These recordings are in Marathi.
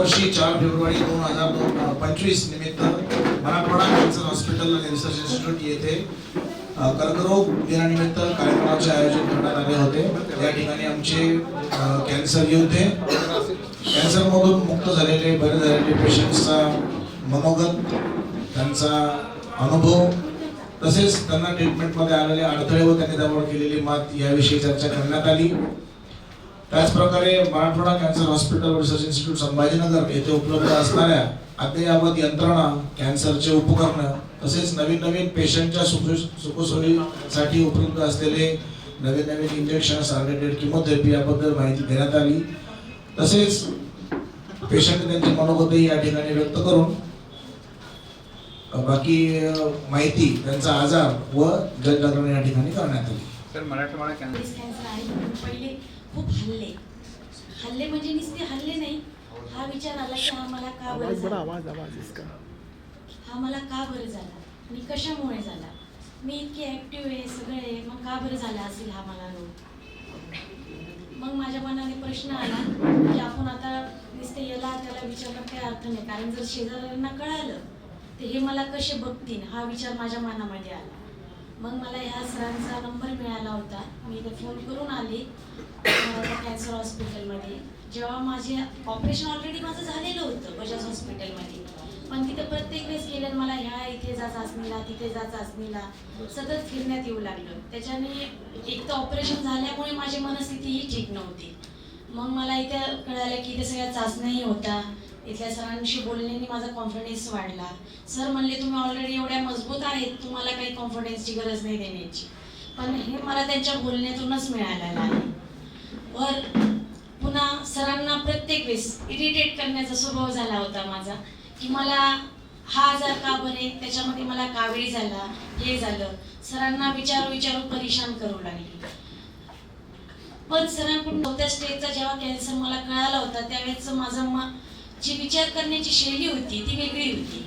यावर्षी चार फेब्रुवारी दोन हजार दोन पंचवीस निमित्त मराठवाडा कॅन्सर हॉस्पिटल आणि रिसर्च इन्स्टिट्यूट येथे कर्करोग दिनानिमित्त कार्यक्रमाचे आयोजन करण्यात आले होते. या ठिकाणी आमचे कॅन्सर योद्धे कॅन्सरमधून मुक्त झालेले बरे झालेले पेशंट्सचा मनोगत त्यांचा अनुभव तसेच त्यांना ट्रीटमेंटमध्ये आलेले अडथळे व त्यांनी त्यावर केलेली मात याविषयी चर्चा करण्यात आली. त्याचप्रकारे Marathwada cancer hospital research institute Sambhajinagar येथे उपलब्ध असणाऱ्या अद्ययावत यंत्रणा कॅन्सरचे उपकरण तसेच नवीन नवीन पेशंटच्या सुखसोयीसाठी उपलब्ध असलेले नवीन नवीन इंजेक्शन टार्गेटेड किमोथेरपी याबद्दल माहिती देण्यात आली. तसेच पेशंट त्यांची मनोगतही या ठिकाणी व्यक्त करून बाकी माहिती त्यांचा आजार व जनजागरण या ठिकाणी करण्यात आली. सर मराठवाडा कॅन्सर खूप हल्ले. हल्ले म्हणजे नुसते हल्ले नाही. हा विचार आला की हा मला का बरं झाला? आवाज आवाज इसका. हा मला का बरं झाला? आणि कशामुळे झाला? मी इतकी ऍक्टिव्ह आहे सगळे आहे मग का बरं झाला असेल हा मला रोग? मग माझ्या मनाने प्रश्न आला की आपण आता नुसते याला त्याला विचारलं काही अर्थ नाही. कारण जर शेजाऱ्यांना कळालं तर हे मला कसे बघतील? हा विचार माझ्या मनामध्ये आला. मग मला ह्या सरांचा नंबर मिळाला होता. मी इथे फोन करून आले कॅन्सर हॉस्पिटलमध्ये जेव्हा माझे ऑपरेशन ऑलरेडी माझं झालेलं होतं बजाज हॉस्पिटलमध्ये पण तिथे प्रत्येक वेळेस गेल्यानं मला ह्या इथे जा चाचणीला तिथे जा चाचणीला सतत फिरण्यात येऊ लागलं. त्याच्याने एक तर ऑपरेशन झाल्यामुळे माझी मनस्थितीही ठीक नव्हती. मग मला इथे कळालं की इथे सगळ्या चाचण्याही होता. इथल्या सरांशी बोलण्याने माझा कॉन्फिडन्स वाढला. सर म्हणले तुम्ही ऑलरेडी एवढ्या मजबूत आहेत तुम्हाला काही कॉन्फिडन्सची गरज नाही देण्याची. पण हे मला त्यांच्या बोलण्यातूनच मिळालेलं आहे. वर पुन्हा सरांना प्रत्येक वेळेस इरिटेट करण्याचा स्वभाव झाला होता माझा की मला हा आजार का बरे त्याच्यामध्ये मला कावीळ झाला हे झालं. सरांना विचारू विचारू परेशान करू लागली. पण सरांकडून चौथ्या स्टेजचा जेव्हा कॅन्सर मला कळाला होता त्यावेळेस माझं म जी विचार करण्याची शैली होती ती वेगळी होती.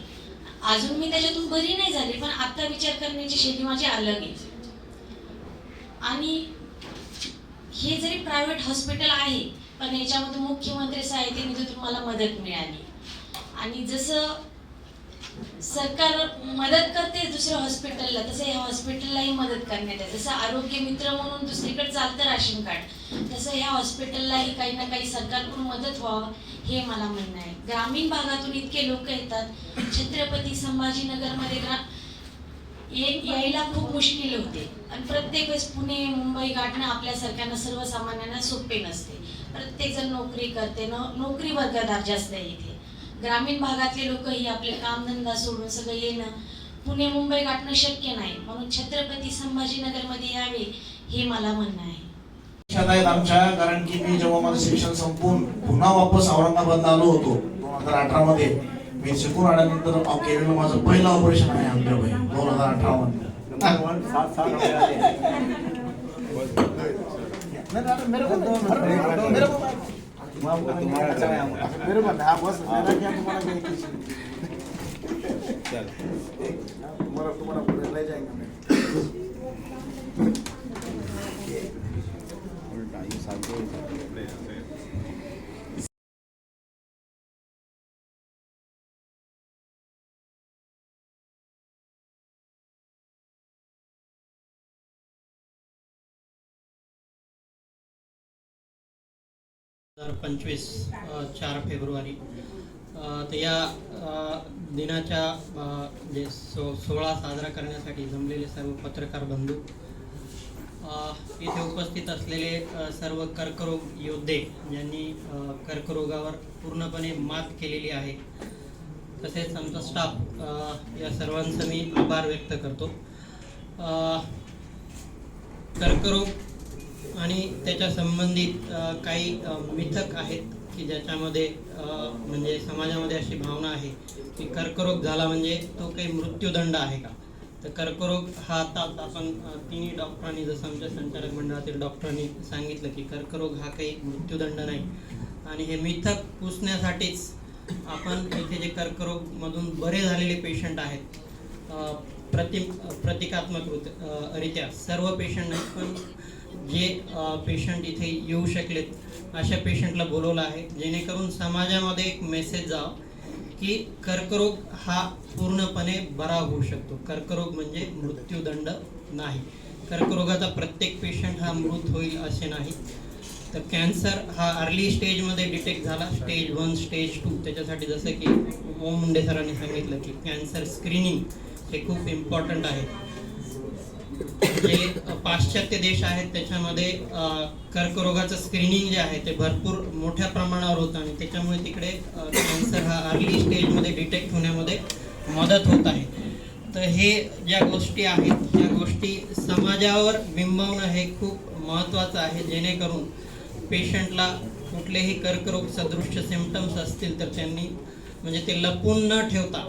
अजून मी त्याच्यातून बरी नाही झाली पण आता विचार करण्याची शैली माझी अलग आहे. आणि हे जरी प्रायव्हेट हॉस्पिटल आहे पण याच्यामध्ये मुख्यमंत्री सहाय्यते निधीतून मला मदत मिळाली. आणि जसं सरकार मदत करते दुसऱ्या हॉस्पिटलला तसं या हॉस्पिटललाही मदत करण्यात येते. जसं आरोग्य मित्र म्हणून दुसरीकडे चालतं राशन कार्ड. तसं या हॉस्पिटललाही काही ना काही सरकारकडून मदत व्हावं हे मला म्हणणं आहे. ग्रामीण भागातून इतके लोक येतात. छत्रपती संभाजीनगरमध्ये ग्रा ये- यायला खूप मुश्किल होते. आणि प्रत्येक वेळेस पुणे मुंबई गाठणं आपल्यासारख्यांना सर्वसामान्यांना सोपे नसते. प्रत्येकजण नोकरी करते. न नोकरी वर्गदार जास्त आहे इथे. ग्रामीण भागातले लोकही आपले कामधंदा सोडून सगळं येणं पुणे मुंबई गाठणं शक्य नाही. म्हणून छत्रपती संभाजीनगरमध्ये यावे हे मला म्हणणं आहे. आहेत आमच्या कारण की मी जेव्हा माझं शिक्षण संपून पुन्हा वापस औरंगाबादला आलो होतो दोन हजार अठरा मध्ये मी शिकून आल्यानंतर केलेलं माझं पहिलं ऑपरेशन आहे आमच्याकडे दोन हजार अठरा मध्ये सात सात गया मेरे को मेरे को को हाँ बस मेरा क्या तुम्हारा क्या किसी तुम्हारा तुम्हारा हजार पंचवीस चार फेब्रुवारी. तर या दिनाच्या जे सो सोहळा साजरा करण्यासाठी जमलेले सर्व पत्रकार बंधू इथे उपस्थित असलेले सर्व कर्करोग योद्धे ज्यांनी कर्करोगावर पूर्णपणे मात केलेली आहे. तसेच आमचा स्टाफ या सर्वांचा मी आभार व्यक्त करतो. कर्करोग आणि त्याच्या संबंधित काही मिथक आहेत की ज्याच्यामध्ये म्हणजे समाजामध्ये अशी भावना आहे की कर्करोग झाला म्हणजे तो काही मृत्यूदंड आहे का? तर कर्करोग हा आता आपण तिन्ही डॉक्टरांनी जसं आमच्या संचालक मंडळातील डॉक्टरांनी सांगितलं की कर्करोग हा काही मृत्यूदंड नाही. आणि हे मिथक पुसण्यासाठीच आपण इथे जे कर्करोगमधून बरे झालेले पेशंट आहेत प्रति प्रतिकात्मक रित्या सर्व पेशंट नाही पण जे पेशंट इथे येऊ शकलेत. अशा पेशंटला बोलवलं आहे. जेणेकरून समाजामध्ये एक मेसेज जावं की कर्करोग हा पूर्णपणे बरा होऊ शकतो. कर्करोग म्हणजे मृत्यूदंड नाही. कर्करोगाचा प्रत्येक पेशंट हा मृत होईल असे नाही. तर कॅन्सर हा अर्ली स्टेजमध्ये डिटेक्ट झाला. स्टेज वन स्टेज टू त्याच्यासाठी जसं की ओम मुंडे सरांनी सांगितलं की कॅन्सर स्क्रीनिंग हे खूप इम्पॉर्टंट आहे. जे पाश्चात्य देश आहेत त्याच्यामध्ये कर्करोगाचं स्क्रीनिंग जे आहे ते भरपूर मोठ्या प्रमाणावर होतं आणि त्याच्यामुळे तिकडे कॅन्सर हा अर्ली स्टेजमध्ये डिटेक्ट होण्यामध्ये मदत होत आहे. तर हे ज्या गोष्टी आहेत त्या गोष्टी समाजावर बिंबवणं हे खूप महत्त्वाचं आहे. जेणेकरून पेशंटला कुठलेही कर्करोग सदृश्य सिमटम्स असतील तर त्यांनी म्हणजे ते लपून न ठेवता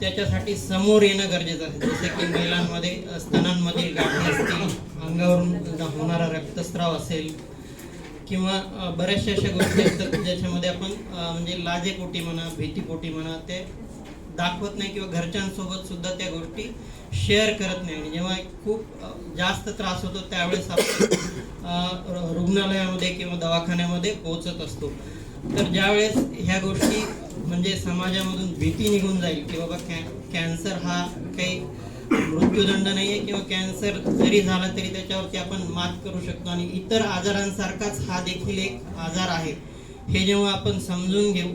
त्याच्यासाठी समोर येणं गरजेचं आहे. जसं की महिलांमध्ये अ, स्तनांमधील गाठी असतील अंगावरून होणारा रक्तस्राव असेल किंवा बऱ्याचशा अशा गोष्टी असतात ज्याच्यामध्ये आपण म्हणजे लाजेपोटी म्हणा भीतीपोटी म्हणा ते दाखवत नाही किंवा घरच्यांसोबत सुद्धा त्या गोष्टी शेअर करत नाही. आणि जेव्हा खूप जास्त त्रास होतो त्यावेळेस आपण रुग्णालयामध्ये किंवा दवाखान्यामध्ये पोहोचत असतो. तर ज्यावेळेस ह्या गोष्टी म्हणजे समाजामधून भीती निघून जाईल की बाबा कॅ कॅन्सर हा काही मृत्यूदंड नाही आहे किंवा कॅन्सर जरी झाला तरी त्याच्यावरती आपण मात करू शकतो. आणि इतर आजारांसारखाच हा देखील एक आजार आहे. हे जेव्हा आपण समजून घेऊ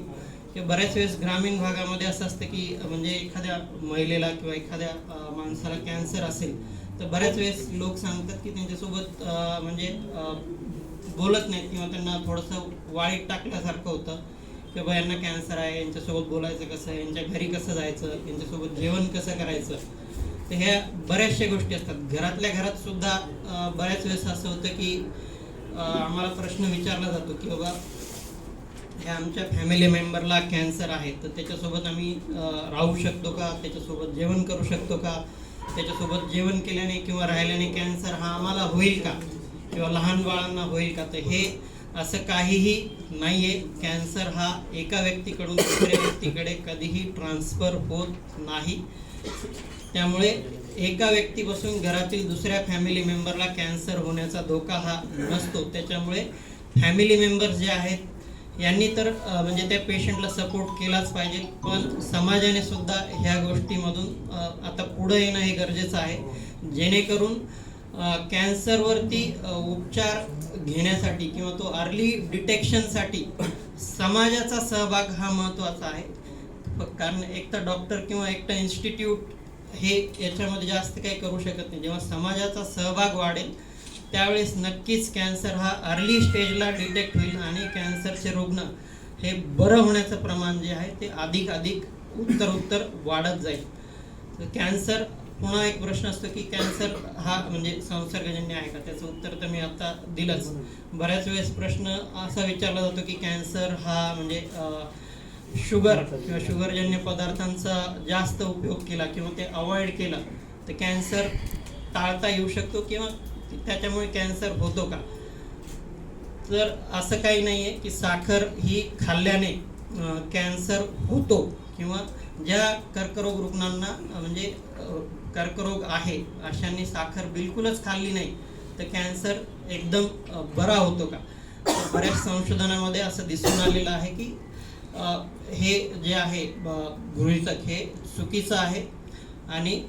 की बऱ्याच वेळेस ग्रामीण भागामध्ये असं असतं की म्हणजे एखाद्या महिलेला किंवा एखाद्या माणसाला कॅन्सर असेल तर बऱ्याच वेळेस लोक सांगतात की त्यांच्यासोबत म्हणजे बोलत नाहीत किंवा त्यांना थोडंसं वाईट टाकल्यासारखं होतं. की बाबा यांना कॅन्सर आहे यांच्यासोबत बोलायचं कसं यांच्या घरी कसं जायचं यांच्यासोबत जेवण कसं करायचं तर ह्या बऱ्याचशा गोष्टी असतात. घरातल्या घरात सुद्धा बऱ्याच वेळेस असं होतं की आम्हाला प्रश्न विचारला जातो की बाबा ह्या आमच्या फॅमिली मेंबरला कॅन्सर आहे तर त्याच्यासोबत आम्ही राहू शकतो का? त्याच्यासोबत जेवण करू शकतो का? त्याच्यासोबत जेवण केल्याने किंवा राहिल्याने कॅन्सर हा आम्हाला होईल का? किंवा लहान बाळांना होईल का? तर हे असं काहीही नाही आहे कॅन्सर हा एका व्यक्तीकडून दुसऱ्या व्यक्तीकडे कधीही ट्रान्सफर होत नाही. त्यामुळे एका व्यक्तीपासून घरातील दुसऱ्या फॅमिली मेंबरला कॅन्सर होण्याचा धोका हा नसतो. त्याच्यामुळे फॅमिली मेंबर्स जे आहेत यांनी तर म्हणजे त्या पेशंटला सपोर्ट केलाच पाहिजे. पण समाजाने सुद्धा ह्या गोष्टीमधून आता पुढं येणं हे गरजेचं आहे. जेणेकरून कॅन्सरवरती उपचार घेण्यासाठी किंवा तो अर्ली डिटेक्शनसाठी समाजाचा सहभाग हा महत्त्वाचा आहे. कारण एकटा डॉक्टर किंवा एकटा इन्स्टिट्यूट हे याच्यामध्ये जास्त काही करू शकत नाही. जेव्हा समाजाचा सहभाग वाढेल त्यावेळेस नक्कीच कॅन्सर हा अर्ली स्टेजला डिटेक्ट होईल आणि कॅन्सरचे रुग्ण हे बरं होण्याचं प्रमाण जे आहे ते अधिक अधिक उत्तर उत्तर वाढत जाईल. तर कॅन्सर पुन्हा एक प्रश्न असतो की कॅन्सर हा म्हणजे संसर्गजन्य आहे का? त्याचं उत्तर तर मी आता दिलंच. बऱ्याच वेळेस प्रश्न असा विचारला जातो की कॅन्सर हा म्हणजे शुगर किंवा शुगरजन्य पदार्थांचा जास्त उपयोग केला किंवा ते अवॉइड केला तर कॅन्सर टाळता येऊ शकतो किंवा त्याच्यामुळे कॅन्सर होतो का? तर असं काही नाही आहे की साखर ही खाल्ल्याने कॅन्सर होतो किंवा ज्या कर्करोग रुग्णांना म्हणजे कर्करोग आहे अशांनी साखर बिलकुलच खाल्ली नाही तर कॅन्सर एकदम बरा होतो का? बऱ्याच संशोधनामध्ये असं दिसून आलेलं आहे की हे जे आहे गृहितक हे चुकीचं आहे. आणि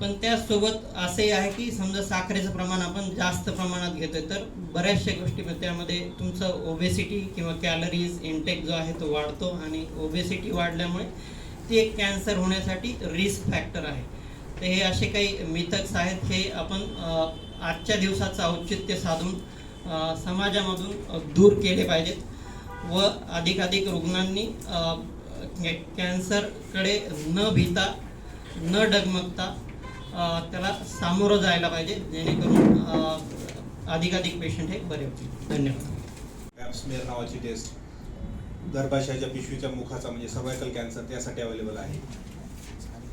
पण त्याचसोबत असंही आहे की समजा साखरेचं प्रमाण आपण जास्त प्रमाणात घेतोय तर बऱ्याचशा गोष्टी त्यामध्ये तुमचं ओबेसिटी किंवा कॅलरीज इंटेक जो आहे तो वाढतो आणि ओबेसिटी वाढल्यामुळे प्रत्येक एक कॅन्सर होण्यासाठी रिस्क फॅक्टर आहे. तर हे असे काही मिथक्स आहेत. हे आपण आजच्या दिवसाचं औचित्य साधून समाजामधून दूर केले पाहिजेत व अधिकाधिक रुग्णांनी कॅन्सरकडे न भीता न डगमगता त्याला सामोरं जायला पाहिजे जेणेकरून अधिकाधिक पेशंट हे बरे होतील. धन्यवाद. नावाची टेस्ट गर्भाशयाच्या पिशवीच्या मुखाचा म्हणजे सर्वायकल कॅन्सर त्यासाठी अवेलेबल आहे.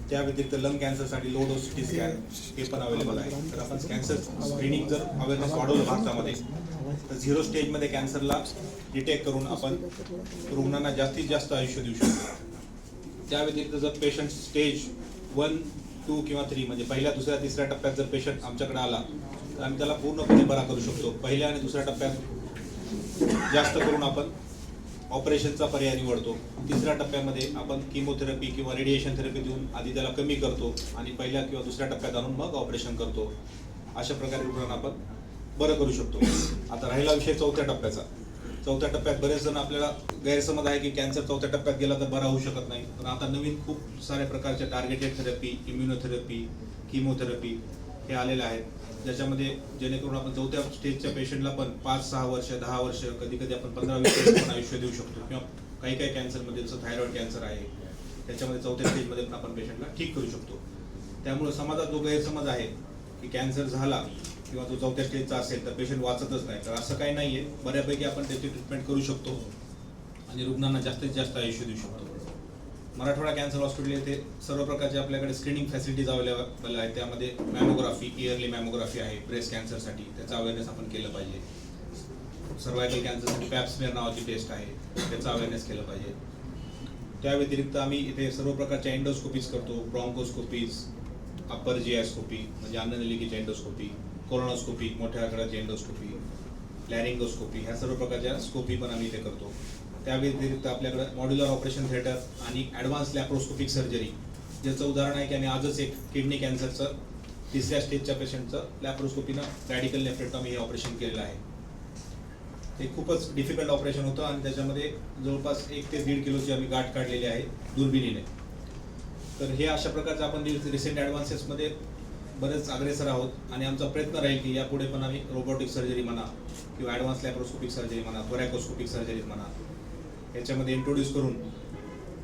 त्या व्यतिरिक्त लंग कॅन्सरसाठी लो डोस सिटी स्कॅन हे पण अवेलेबल आहे. तर आपण कॅन्सर स्क्रीनिंग जर अवेअरनेस वाढवलं भारतामध्ये तर झिरो स्टेजमध्ये कॅन्सरला डिटेक्ट करून आपण रुग्णांना जास्तीत जास्त आयुष्य देऊ शकतो. त्या व्यतिरिक्त जर पेशंट स्टेज वन टू किंवा थ्री म्हणजे पहिल्या दुसऱ्या तिसऱ्या टप्प्यात जर पेशंट आमच्याकडे आला तर आम्ही त्याला पूर्णपणे बरा करू शकतो. पहिल्या आणि दुसऱ्या टप्प्यात जास्त करून आपण ऑपरेशनचा पर्याय निवडतो. तिसऱ्या टप्प्यामध्ये आपण किमोथेरपी किंवा रेडिएशन थेरपी देऊन आधी त्याला कमी करतो आणि पहिल्या किंवा दुसऱ्या टप्प्यात आणून मग ऑपरेशन करतो. अशा प्रकारे रुग्णांना आपण बरं करू शकतो. आता राहिला विषय चौथ्या टप्प्याचा. चौथ्या टप्प्यात बरेच जण आपल्याला गैरसमज आहे की कॅन्सर चौथ्या टप्प्यात गेला तर बरा होऊ शकत नाही. पण आता नवीन खूप साऱ्या प्रकारच्या टार्गेटेड थेरपी इम्युनोथेरपी किमोथेरपी हे आलेले आहेत. ज्याच्यामध्ये जेणेकरून आपण चौथ्या स्टेजच्या पेशंटला पण पाच सहा वर्ष दहा वर्ष कधी कधी आपण पंधरा वीस वर्ष आयुष्य देऊ शकतो. किंवा काही काही कॅन्सरमध्ये जसं थायरॉइड कॅन्सर आहे त्याच्यामध्ये चौथ्या स्टेजमध्ये पण आपण पेशंटला ठीक करू शकतो. त्यामुळे समाजात जो गैरसमज आहे की कॅन्सर झाला किंवा तो चौथ्या स्टेजचा असेल तर पेशंट वाचतच नाही. तर असं काही नाही आहे बऱ्यापैकी आपण त्याची ट्रीटमेंट करू शकतो. आणि रुग्णांना जास्तीत जास्त आयुष्य देऊ शकतो. मराठवाडा कॅन्सर हॉस्पिटल येथे सर्व प्रकारचे आपल्याकडे स्क्रीनिंग फॅसिलिटीज अवेलेबल आहेत. त्यामध्ये मॅमोग्राफी इयरली मॅमोग्राफी आहे ब्रेस्ट कॅन्सरसाठी त्याचा अवेअरनेस आपण केलं पाहिजे. सर्वायकल कॅन्सरसाठी पॅप्समेअर नावाची टेस्ट आहे. त्याचा अवेअरनेस केलं पाहिजे. त्या व्यतिरिक्त आम्ही इथे सर्व प्रकारच्या एंडोस्कोपीज करतो. ब्रॉन्कोस्कोपीज अप्पर जिआयस्कोपी म्हणजे अन्ननलिकेची एंडोस्कोपी कोरोनोस्कोपी मोठ्या आकाराची एंडोस्कोपी लॅरिंगोस्कोपी ह्या सर्व प्रकारच्या स्कोपी पण आम्ही इथे करतो. त्या व्यतिरिक्त आपल्याकडे मॉड्युलर ऑपरेशन थिएटर आणि ॲडव्हान्स लॅप्रोस्कोपिक सर्जरी ज्याचं उदाहरण आहे की आम्ही आजच एक किडनी कॅन्सरचं तिसऱ्या स्टेजच्या पेशंटचं लॅप्रोस्कोपीनं रॅडिकल नेफ्रेटॉमी हे ऑपरेशन केलेलं आहे. ते खूपच डिफिकल्ट ऑपरेशन होतं आणि त्याच्यामध्ये जवळपास एक ते दीड किलोची आम्ही गाठ काढलेली आहे दुर्बिणीने. तर हे अशा प्रकारचं आपण रिसेंट ॲडव्हान्सेसमध्ये बरेच अग्रेसर आहोत आणि आमचा प्रयत्न राहील की यापुढे पण आम्ही रोबोटिक सर्जरी म्हणा किंवा ॲडव्हान्स लॅप्रोस्कोपिक सर्जरी म्हणा थोरॅकोस्कोपिक सर्जरी म्हणा याच्यामध्ये इंट्रोड्यूस करून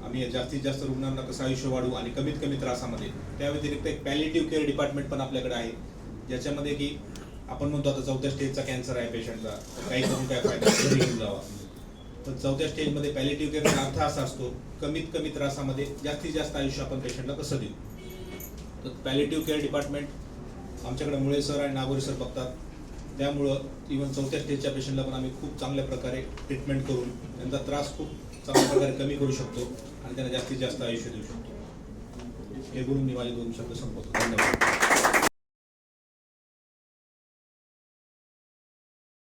आम्ही जास्तीत जास्त रुग्णांना कसं आयुष्य वाढवू आणि कमीत कमी त्रासामध्ये त्या व्यतिरिक्त एक पॅलिटिव्ह केअर डिपार्टमेंट पण आपल्याकडे आहे ज्याच्यामध्ये की आपण म्हणतो आता चौथ्या स्टेजचा कॅन्सर आहे पेशंटचा काही करून काय फायदा घरी घेऊन जावा. तर चौथ्या स्टेजमध्ये पॅलिटिव्ह केअरचा अर्थ असा असतो कमीत कमी त्रासामध्ये जास्तीत जास्त आयुष्य आपण पेशंटला कसं देऊ? तर पॅलिटिव्ह केअर डिपार्टमेंट आमच्याकडे मुळे सर आणि नागोरी सर बघतात त्यामुळं इव्हन चौथ्या स्टेजच्या पेशंटला पण आम्ही खूप चांगल्या प्रकारे ट्रीटमेंट करून त्यांचा त्रास खूप चांगल्या प्रकारे कमी करू शकतो आणि त्यांना जास्तीत जास्त आयुष्य देऊ शकतो. हे बोलून मी माझे दोन शब्द संपवतो. धन्यवाद.